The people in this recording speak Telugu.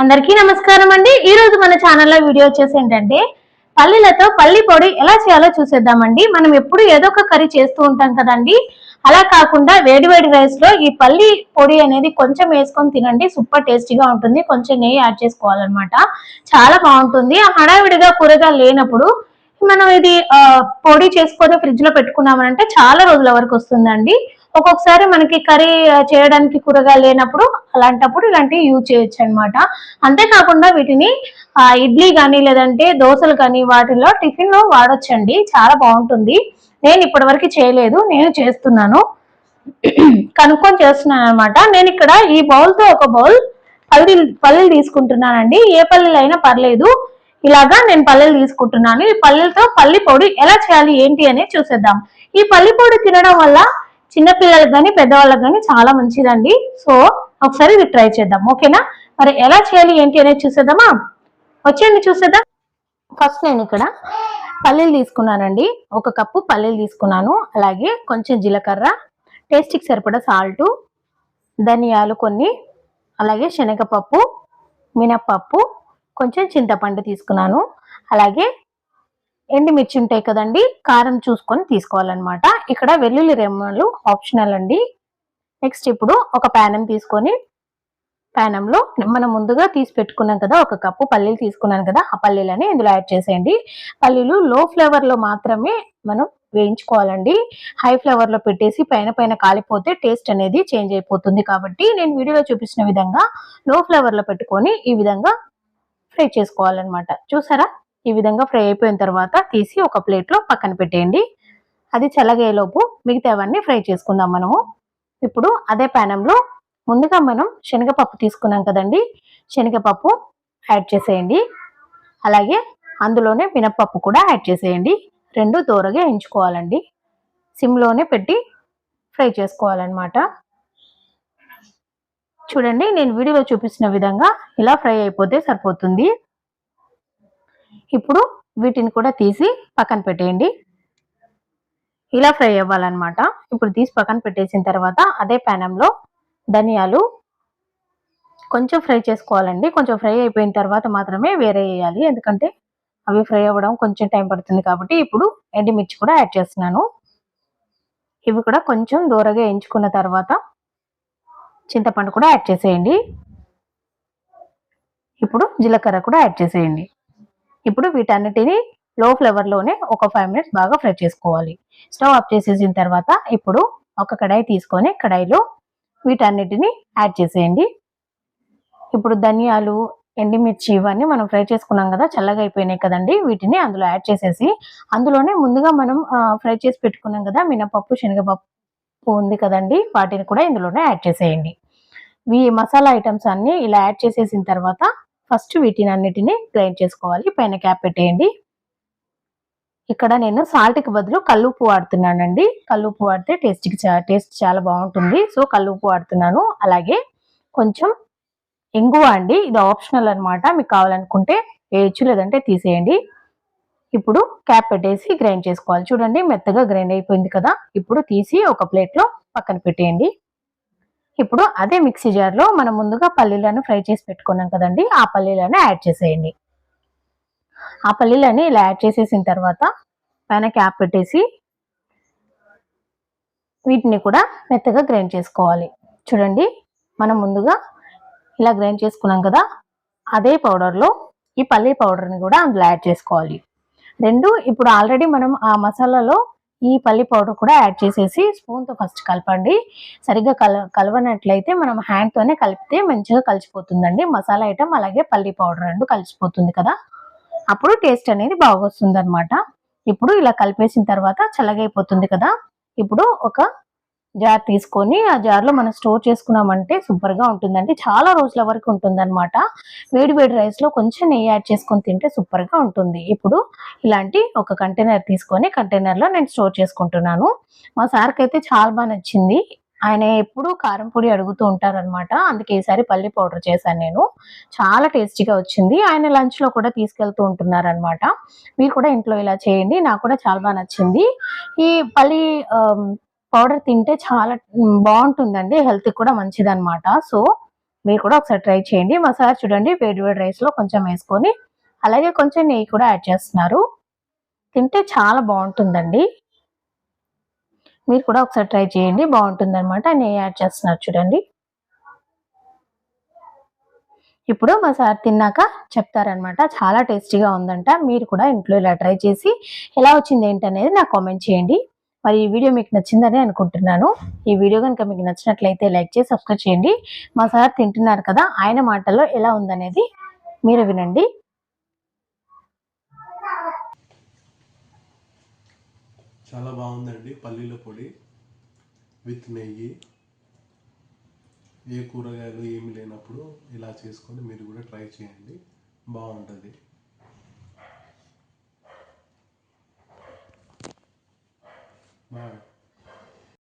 అందరికీ నమస్కారం అండి. ఈ రోజు మన ఛానల్లో వీడియో వచ్చేసి ఏంటంటే పల్లీలతో పల్లి పొడి ఎలా చేయాలో చూసేద్దామండి. మనం ఎప్పుడు ఏదో ఒక కర్రీ చేస్తూ ఉంటాం కదండి. అలా కాకుండా వేడి వేడి రైస్లో ఈ పల్లి పొడి అనేది కొంచెం వేసుకొని తినండి. సూపర్ టేస్టీగా ఉంటుంది. కొంచెం నెయ్యి యాడ్ చేసుకోవాలన్నమాట. చాలా బాగుంటుంది. హడావిడిగా కూరగా లేనప్పుడు మనం ఇది పొడి చేసుకొని ఫ్రిడ్జ్లో పెట్టుకున్నామనంటే చాలా రోజుల వరకు వస్తుందండి. ఒక్కొక్కసారి మనకి కర్రీ చేయడానికి కూరగాయలు లేనప్పుడు అలాంటప్పుడు ఇలాంటివి యూజ్ చేయొచ్చు అనమాట అంతేకాకుండా వీటిని ఇడ్లీ కానీ లేదంటే దోశలు కానీ వాటిలో టిఫిన్లో వాడొచ్చండి. చాలా బాగుంటుంది. నేను ఇప్పటివరకు చేయలేదు నేను చేస్తున్నాను. కనుక్కొని చేస్తున్నాను అనమాట నేను ఇక్కడ ఈ బౌల్తో ఒక బౌల్ పల్లీలు పల్లీలు తీసుకుంటున్నానండి. ఏ పల్లీలు అయినా పర్లేదు. ఇలాగా నేను పల్లీలు తీసుకుంటున్నాను. ఈ పల్లీలతో పల్లి పొడి ఎలా చేయాలి ఏంటి అనేది చూసేద్దాం. ఈ పల్లి పొడి తినడం వల్ల చిన్నపిల్లలకు కానీ పెద్దవాళ్ళకి కానీ చాలా మంచిదండి. సో ఒకసారి ఇది ట్రై చేద్దాం. ఓకేనా? మరి ఎలా చేయాలి ఏంటి అనేది చూసేద్దామా? వచ్చేయండి చూసేద్దాం. ఫస్ట్ నేను ఇక్కడ పల్లీలు తీసుకున్నానండి. ఒక కప్పు పల్లీలు తీసుకున్నాను. అలాగే కొంచెం జీలకర్ర టేస్ట్కి సరిపడా సాల్టు ధనియాలు కొన్ని అలాగే శనగపప్పు మినప్పప్పు కొంచెం చింతపండు తీసుకున్నాను. అలాగే ఎండుమిర్చి ఉంటాయి కదండి కారం చూసుకొని తీసుకోవాలన్నమాట. ఇక్కడ వెల్లుల్లి రెమ్మలు ఆప్షనల్ అండి. నెక్స్ట్ ఇప్పుడు ఒక ప్యానం తీసుకొని ప్యానంలో మనం ముందుగా తీసి పెట్టుకున్నాం కదా ఒక కప్పు పల్లీలు తీసుకున్నాను కదా ఆ పల్లీలని ఇందులో యాడ్ చేసేయండి. పల్లీలు లో ఫ్లేవర్లో మాత్రమే మనం వేయించుకోవాలండి. హై ఫ్లేవర్లో పెట్టేసి పైన పైన కాలిపోతే టేస్ట్ అనేది చేంజ్ అయిపోతుంది కాబట్టి నేను వీడియోలో చూపించిన విధంగా లో ఫ్లేవర్లో పెట్టుకొని ఈ విధంగా ఫ్రై చేసుకోవాలన్నమాట. చూసారా? ఈ విధంగా ఫ్రై అయిపోయిన తర్వాత తీసి ఒక ప్లేట్లో పక్కన పెట్టేయండి. అది చల్లగేలోపు మిగతావన్నీ ఫ్రై చేసుకుందాం మనము. ఇప్పుడు అదే ప్యానంలో ముందుగా మనం శనగపప్పు తీసుకున్నాం కదండి. శనగపప్పు యాడ్ చేసేయండి. అలాగే అందులోనే మినప్పప్పు కూడా యాడ్ చేసేయండి. రెండు దూరగా ఎంచుకోవాలండి. సిమ్లోనే పెట్టి ఫ్రై చేసుకోవాలన్నమాట. చూడండి నేను వీడియోలో చూపించిన విధంగా ఇలా ఫ్రై అయిపోతే సరిపోతుంది. ఇప్పుడు వీటిని కూడా తీసి పక్కన పెట్టేయండి. ఇలా ఫ్రై అవ్వాలన్నమాట. ఇప్పుడు తీసి పక్కన పెట్టేసిన తర్వాత అదే ప్యానంలో ధనియాలు కొంచెం ఫ్రై చేసుకోవాలండి. కొంచెం ఫ్రై అయిపోయిన తర్వాత మాత్రమే వేరే వేయాలి. ఎందుకంటే అవి ఫ్రై అవ్వడం కొంచెం టైం పడుతుంది కాబట్టి ఇప్పుడు ఎండుమిర్చి కూడా యాడ్ చేస్తున్నాను. ఇవి కూడా కొంచెం దూరగా ఎంచుకున్న తర్వాత చింతపండు కూడా యాడ్ చేసేయండి. ఇప్పుడు జీలకర్ర కూడా యాడ్ చేసేయండి. ఇప్పుడు వీటన్నిటిని లో ఫ్లేవర్లోనే ఒక ఫైవ్ మినిట్స్ బాగా ఫ్రై చేసుకోవాలి. స్టవ్ ఆఫ్ చేసేసిన తర్వాత ఇప్పుడు ఒక కడాయి తీసుకొని కడాయిలో వీటన్నిటిని యాడ్ చేసేయండి. ఇప్పుడు ధనియాలు ఎండుమిర్చి ఇవన్నీ మనం ఫ్రై చేసుకున్నాం కదా చల్లగా అయిపోయినాయి కదండి వీటిని అందులో యాడ్ చేసేసి అందులోనే ముందుగా మనం ఫ్రై చేసి పెట్టుకున్నాం కదా మినపప్పు శనగపప్పు ఉంది కదండి వాటిని కూడా ఇందులోనే యాడ్ చేసేయండి. ఈ మసాలా ఐటమ్స్ అన్నీ ఇలా యాడ్ చేసేసిన తర్వాత ఫస్ట్ వీటిని అన్నిటిని గ్రైండ్ చేసుకోవాలి. పైన క్యాప్ పెట్టేయండి. ఇక్కడ నేను సాల్ట్కి బదులు కల్లుప్పు వాడుతున్నానండి. కల్లుప్పు వాడితే టేస్ట్కి చా టేస్ట్ చాలా బాగుంటుంది. సో కల్లుప్పు వాడుతున్నాను. అలాగే కొంచెం ఇంగువ అండి. ఇది ఆప్షనల్ అనమాట మీకు కావాలనుకుంటే వేయచ్చు లేదంటే తీసేయండి. ఇప్పుడు క్యాప్ పెట్టేసి గ్రైండ్ చేసుకోవాలి. చూడండి మెత్తగా గ్రైండ్ అయిపోయింది కదా. ఇప్పుడు తీసి ఒక ప్లేట్లో పక్కన పెట్టేయండి. ఇప్పుడు అదే మిక్సీ జార్లో మనం ముందుగా పల్లీలను ఫ్రై చేసి పెట్టుకున్నాం కదండి. ఆ పల్లీలను యాడ్ చేసేయండి. ఆ పల్లీలని ఇలా యాడ్ చేసేసిన తర్వాత పైన క్యాప్ పెట్టేసి వీటిని కూడా మెత్తగా గ్రైండ్ చేసుకోవాలి. చూడండి మనం ముందుగా ఇలా గ్రైండ్ చేసుకున్నాం కదా అదే పౌడర్లో ఈ పల్లీ పౌడర్ని కూడా అందులో యాడ్ చేసుకోవాలి. రెండు ఇప్పుడు ఆల్రెడీ మనం ఆ మసాలాలో ఈ పల్లి పౌడర్ కూడా యాడ్ చేసేసి స్పూన్తో ఫస్ట్ కలపండి. సరిగ్గా కల కలవనట్లయితే మనం హ్యాండ్తోనే కలిపితే మంచిగా కలిసిపోతుందండి. మసాలా ఐటమ్ అలాగే పల్లి పౌడర్ రెండు కలిసిపోతుంది కదా. అప్పుడు టేస్ట్ అనేది బాగా అనమాట ఇప్పుడు ఇలా కలిపేసిన తర్వాత చల్లగైపోతుంది కదా. ఇప్పుడు ఒక జార్ తీసుకొని ఆ జార్లో మనం స్టోర్ చేసుకున్నామంటే సూపర్గా ఉంటుందండి. చాలా రోజుల వరకు ఉంటుందన్నమాట. వేడి వేడి రైస్లో కొంచెం నెయ్యి యాడ్ చేసుకొని తింటే సూపర్గా ఉంటుంది. ఇప్పుడు ఇలాంటి ఒక కంటైనర్ తీసుకొని కంటైనర్లో నేను స్టోర్ చేసుకుంటున్నాను. మా సార్కి అయితే చాలా బాగా నచ్చింది. ఆయన ఎప్పుడు కారం పొడి అడుగుతూ ఉంటారనమాట అందుకే ఈసారి పల్లి పౌడర్ చేశాను నేను. చాలా టేస్టీగా వచ్చింది. ఆయన లంచ్లో కూడా తీసుకెళ్తూ ఉంటున్నారనమాట మీరు కూడా ఇంట్లో ఇలా చేయండి. నాకు కూడా చాలా బాగా నచ్చింది. ఈ పల్లి పౌడర్ తింటే చాలా బాగుంటుందండి. హెల్త్కి కూడా మంచిది అనమాట సో మీరు కూడా ఒకసారి ట్రై చేయండి. మా సార్ చూడండి వేడి వేడి రైస్లో కొంచెం వేసుకొని అలాగే కొంచెం నెయ్యి కూడా యాడ్ చేస్తున్నారు. తింటే చాలా బాగుంటుందండి. మీరు కూడా ఒకసారి ట్రై చేయండి. బాగుంటుంది అనమాట నెయ్యి యాడ్ చేస్తున్నారు చూడండి. ఇప్పుడు మా సార్ తిన్నాక చెప్తారనమాట చాలా టేస్టీగా ఉందంట. మీరు కూడా ఇంట్లో ఇలా ట్రై చేసి ఎలా వచ్చింది ఏంటనేది నాకు కామెంట్ చేయండి. మరి ఈ వీడియో మీకు నచ్చిందని అనుకుంటున్నాను. ఈ వీడియో కనుక మీకు నచ్చినట్లయితే లైక్ చేసి సబ్స్క్రైబ్ చేయండి. మా సార్ తింటున్నారు కదా ఆయన మాటల్లో ఎలా ఉందనేది మీరు వినండి. చాలా బాగుందండి పల్లీల పొడి విత్ నెయ్యి. ఏ కూరగాయలు ఏమి లేనప్పుడు ఇలా చేసుకొని మీరు కూడా ట్రై చేయండి. బాగుంటుంది. Wow